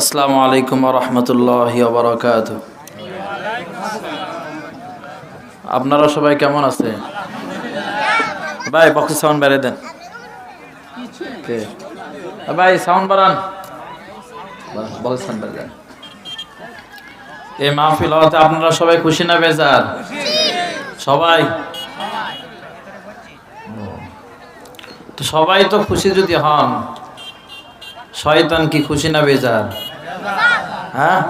আসসালামু আলাইকুম রহমতুল্লাহ বারকাত আপনারা সবাই কেমন আছে ভাই বক্সে সাউন্ড বেড়ে দেন। ভাই সাউন্ড বাড়ান। সাউন্ড বেড়ে দেন। এই মাহফিল হওয়াতে আপনারা সবাই খুশি না বেজার? সবাই? সবাই তো খুশি যদি হন। শয়তান কি খুশি না বেজার? হ্যাঁ?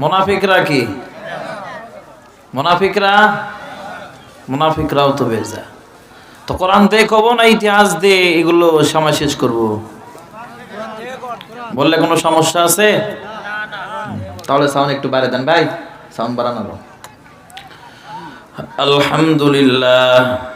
মোনাফিকরা কি? মোনাফিকরা? মোনাফিকরাও তো বেজা তো কোরআন দিয়ে কব না ইতিহাস দিয়ে এগুলো সময় শেষ করব। বললে কোনো সমস্যা আছে? তাহলে সাউন্ড একটু বাড়ে দেন ভাই। সাউন্ড বাড়ানো আলহামদুলিল্লাহ।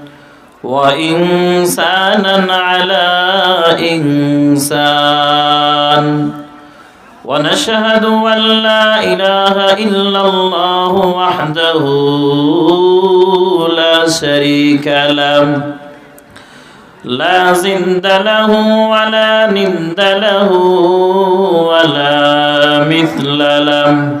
وإنسانا على إنسان. ونشهد أن لا إله إلا الله وحده لا شريك له. لا زند له ولا ند له ولا مثل له.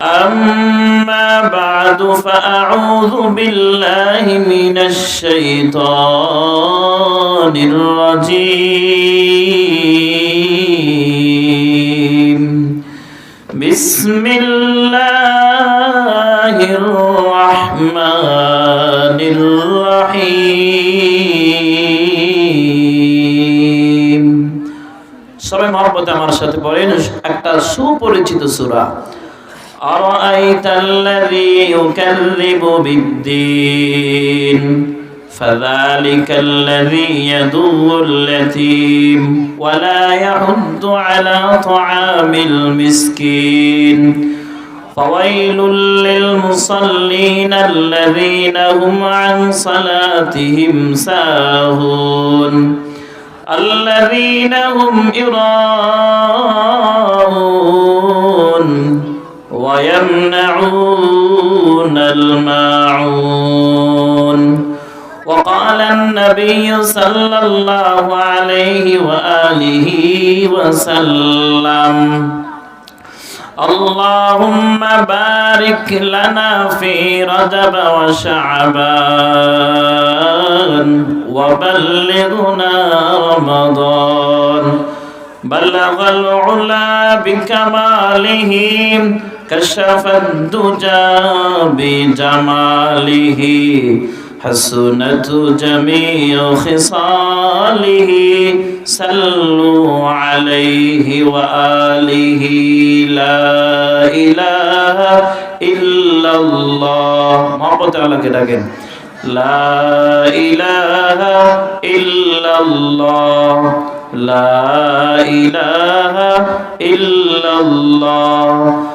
أما بعد فأعوذ بالله من الشيطان الرجيم بسم الله الرحمن الرحيم সবাই মহব্বতে আমার সাথে পড়েন একটা সুপরিচিত সূরা أرأيت الذي يكذب بالدين؟ فذلك الذي يدو اليتيم ولا يحض على طعام المسكين. فويل للمصلين الذين هم عن صلاتهم ساهون. الذين هم يراءون. ويمنعون الماعون. وقال النبي صلى الله عليه وآله وسلم اللهم بارك لنا في رجب وشعبان وبلغنا رمضان. بلغ العلا بكماله كشف الدجى بجماله حسنت جميع خصاله صلوا عليه وآله لا إله إلا الله. محبت على كده لا إله إلا الله. لا إله إلا الله.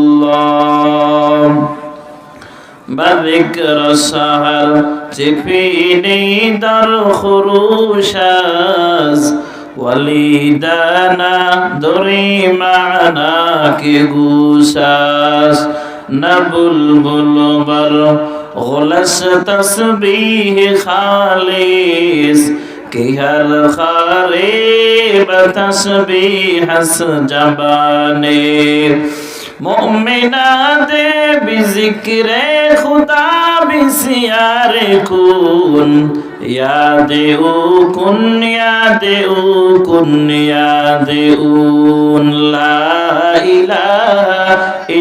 بذكر السهر تفيني در خروشاز ولیدانا دری معنا کی گوساس نبلبل بر غلس تسبیح خالص کی هر خریب تسبیح মমিনাদে বিজিকরে খুদা বিসিয়ারে কুন ইয়াদে উ কুন, ইয়াদে উ কুন, ইয়াদে উন লা ইলাহা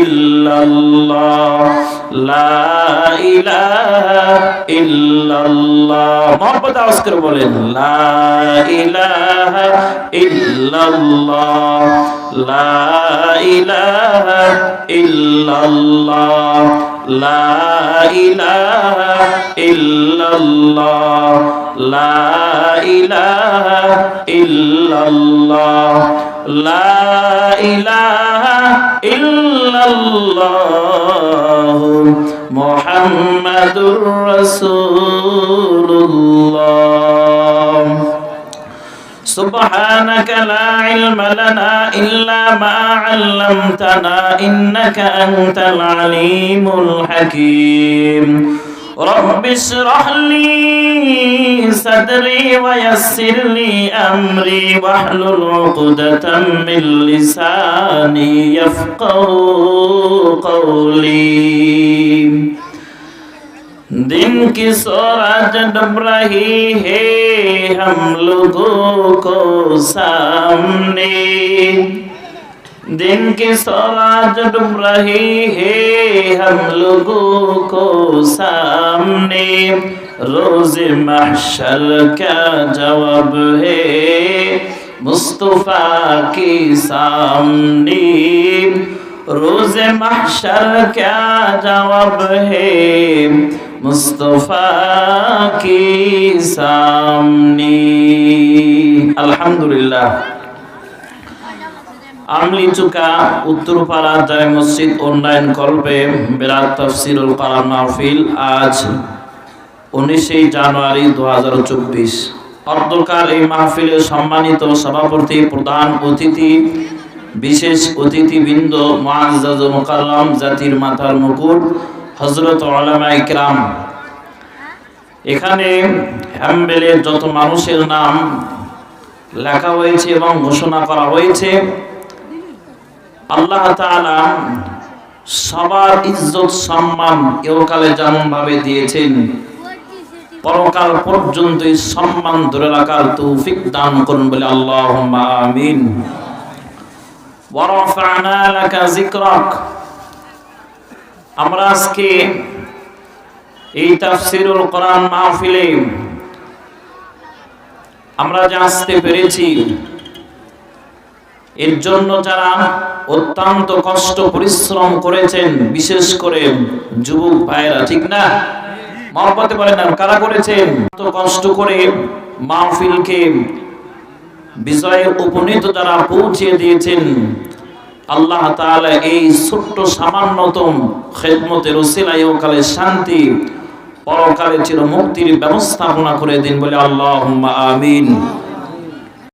ইল্লাল্লাহ। লা ইলাহা ইল্লাল্লাহ। মহব্বত আওয়াজ করে বলেন, লা ইলাহা ইল্লাল্লাহ। লা ইলাহা ইল্লাল্লাহ। লা ইলাহা ইল্লাল্লাহ। লা ইলাহা ইল্লাল্লাহ। محمد رسول الله. سبحانك لا علم لنا إلا ما علمتنا إنك أنت العليم الحكيم. رب اشرح لي صدري ويسر لي أمري واحلل عقدة من لساني يفقه قولي दिन की सूरज डूब रही है हम लोगों को सामने दिन की सवाज डूब रही है हम लोगों को सामने रोज महशर क्या जवाब है मुस्तफा के सामने रोज महशर क्या जवाब है मुस्तफा के सामने अल्हम्दुलिल्लाह আমলি চুকা উত্তরপাড়া, জামে মসজিদ, উন্নয়ন কল্পে বিরাট তফসিরুল কোরআন মাহফিল আজ উনিশে জানুয়ারি দু হাজার চব্বিশ অর্ধকাল এই মাহফিলের সম্মানিত সভাপতি, প্রধান অতিথি, বিশেষ অতিথিবৃন্দ, মুআজ্জাজ মুকাররম জাতির মাথার মুকুট হজরত উলামা ইকরাম এখানে হ্যাম্বেলের যত মানুষের নাম লেখা হয়েছে এবং ঘোষণা করা হয়েছে আল্লাহ সবার ইজ্জত সম্মান এওকালে যেমন ভাবে দিয়েছেন, পরকাল পর্যন্ত সম্মান ধরে রাখার তৌফিক দান করুন বলে আল্লাহুম্মা আমিন। আমরা আজকে আমরা যে আসতে পেরেছি এর জন্য যারা অত্যন্ত কষ্ট, পরিশ্রম করেছেন, বিশেষ করে যুবক ভাইয়েরা, ঠিক না? মহব্বতে বলেন না, কারা করেছেন? তো কষ্ট করে মাহফিলকে বিজয়ের উপনীত যারা পৌঁছে দিয়েছেন, আল্লাহ তাআলা এই ছোট্ট সামান্যতম খেদমতের ওসিলায় কালে শান্তি, পরকালে চির মুক্তির ব্যবস্থাপনা করে দিন বলে আল্লাহুম্মা আমিন।